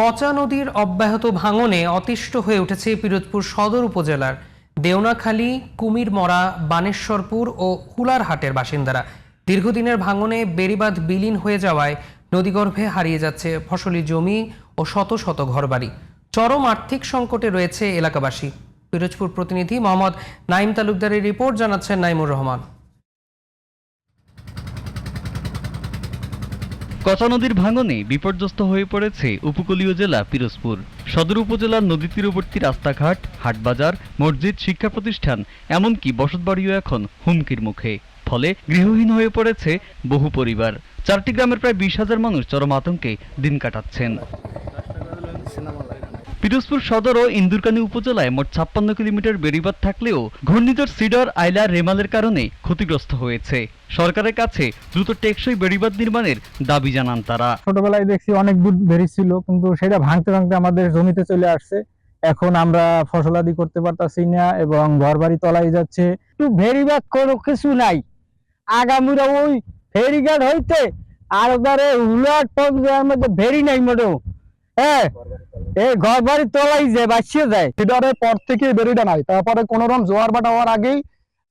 কচা নদীর অব্যাহত ভাঙনে অতিষ্ঠ হয়ে উঠেছে পিরোজপুর সদর উপজেলার দেওনাখালী, কুমিরমরা, বানেশ্বরপুর ও হুলারহাটের বাসিন্দারা। দীর্ঘদিনের ভাঙনে বেড়িবাঁধ বিলীন হয়ে যাওয়ায় নদীগর্ভে হারিয়ে যাচ্ছে ফসলি জমি ও শত শত ঘরবাড়ি। চরম আর্থিক সংকটে রয়েছে এলাকাবাসী। পিরোজপুর প্রতিনিধি মোহাম্মদ নাইম তালুকদারের রিপোর্ট জানাচ্ছেন নাইমুর রহমান। কচা নদীর ভাঙনে বিপর্যস্ত হয়ে পড়েছে উপকূলীয় জেলা পিরোজপুর। সদর উপজেলার নদী তীরবর্তী রাস্তাঘাট, হাটবাজার, মসজিদ, শিক্ষা প্রতিষ্ঠান, এমনকি বসতবাড়িও এখন হুমকির মুখে। ফলে গৃহহীন হয়ে পড়েছে বহু পরিবার। চারটি গ্রামের প্রায় বিশ হাজার মানুষ চরম আতঙ্কে দিন কাটাচ্ছেন। পিরোজপুর সদর ও ইন্দুরকানী উপজেলায় মোট ছাপ্পান্ন কিলোমিটার বেড়িবাঁধ থাকলেও ঘূর্ণিঝড় সিডর আইলা রেমালের কারণে ক্ষতিগ্রস্ত হয়েছে। সরকারের কাছে দ্রুত টেকসই বেড়িবাঁধ নির্মাণের দাবি জানান তারা। ছোটবেলায় দেখছি অনেক দূর বেরিয়েছিল কিন্তু সেটা ভাঙতে ভাঙতে আমাদের জমিতে চলে আসছে। এখন আমরা ফসলাদি করতে পারতাছি না এবং ঘর বাড়ি তলাই যাচ্ছে। একটু ভেরিবাদ কোনো কিছু নাই। আগামীরা ওই ফেরিঘাট হইতে আর ওদারে উলাট পর্যায়ের মধ্যে ভেরি নাই মোটেও। এই ঘর বাড়ি তোলাই যায় বাঁচিয়ে যায় ফিডারের পর থেকে বেরিটা নাই তারপরে কোনোরকম জোয়ার বাটা হওয়ার আগেই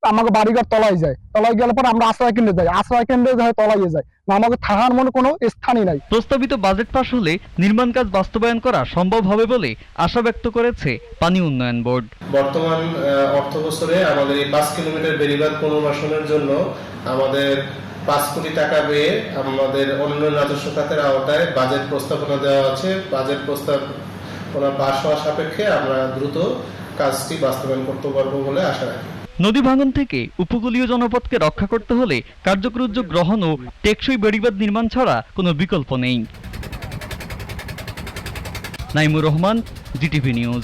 আমাকে বাড়িঘর তলাই যায়। তলাই গেলে পরে আমরা আশ্রয় কেন্দ্রে যাই। আশ্রয় কেন্দ্রে যাই তলাইয়ে যায়। আমাকে থাকার মনে কোনো স্থানই নাই। প্রস্তাবিত বাজেট পাশ হলে নির্মাণ কাজ বাস্তবায়ন করা সম্ভব হবে বলে আশা ব্যক্ত করেছে পানি উন্নয়ন বোর্ড। বর্তমান অর্থ বছরে আমাদের এই পাঁচ কিলোমিটার বেড়িবাঁধ পুনর্বাসনের জন্য আমাদের পাঁচ কোটি টাকা ব্যয়ে আমাদের অন্য রাজস্ব খাতের আওতায় বাজেট প্রস্তাবনা দেওয়া আছে। বাজেট প্রস্তাবনা পাশ হওয়া সাপেক্ষে আমরা দ্রুত কাজটি বাস্তবায়ন করতে পারব বলে আশা রাখি। নদী ভাঙন থেকে উপকূলীয় জনপদকে রক্ষা করতে হলে কার্যকর উদ্যোগ গ্রহণ ও টেকসই বেড়িবাদ নির্মাণ ছাড়া কোনো বিকল্প নেই। Naimur Rahman, GTV news.